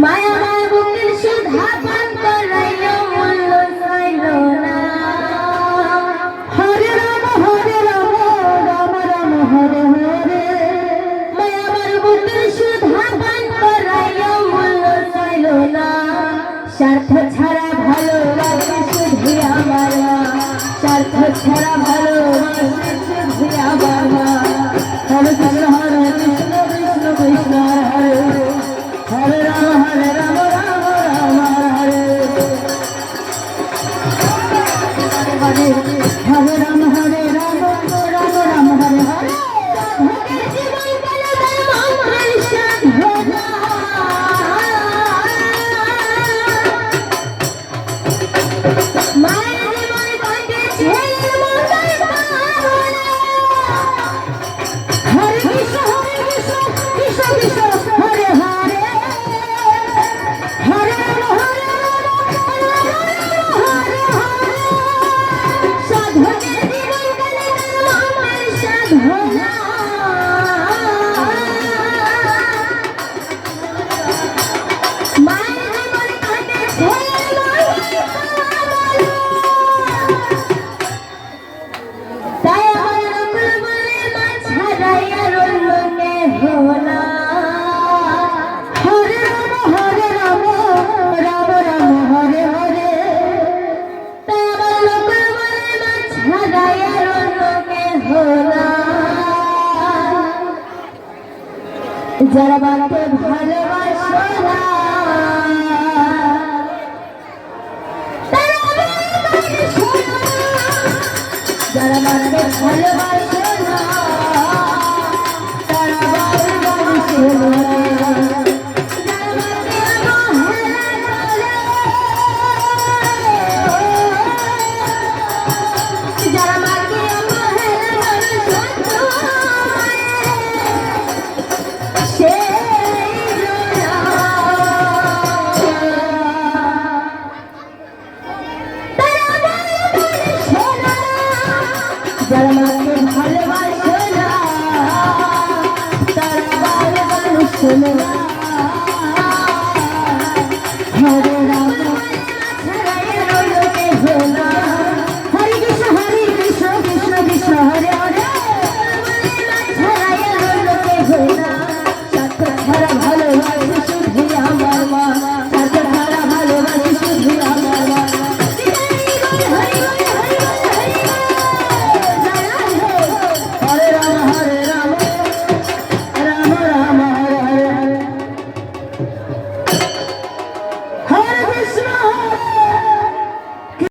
মায়া মায়া বুকের সুধা পান করাইল, মূল্য না। হরে রাম হরে রাম রাম রাম, হরে হরে। মায়া আমার বুকের সুধা পান না। স্বার্থ ছাড়া ভালো লাগে আমার স্বার্থ ছাড়া ভালো হরে হরে রাম হরে Ram Ram Ram Hare Hare. Thank you. Huh? যারা বাড়তে ভালোবাসো না। যারা বাড়তে ভালোবাসো না। Amén.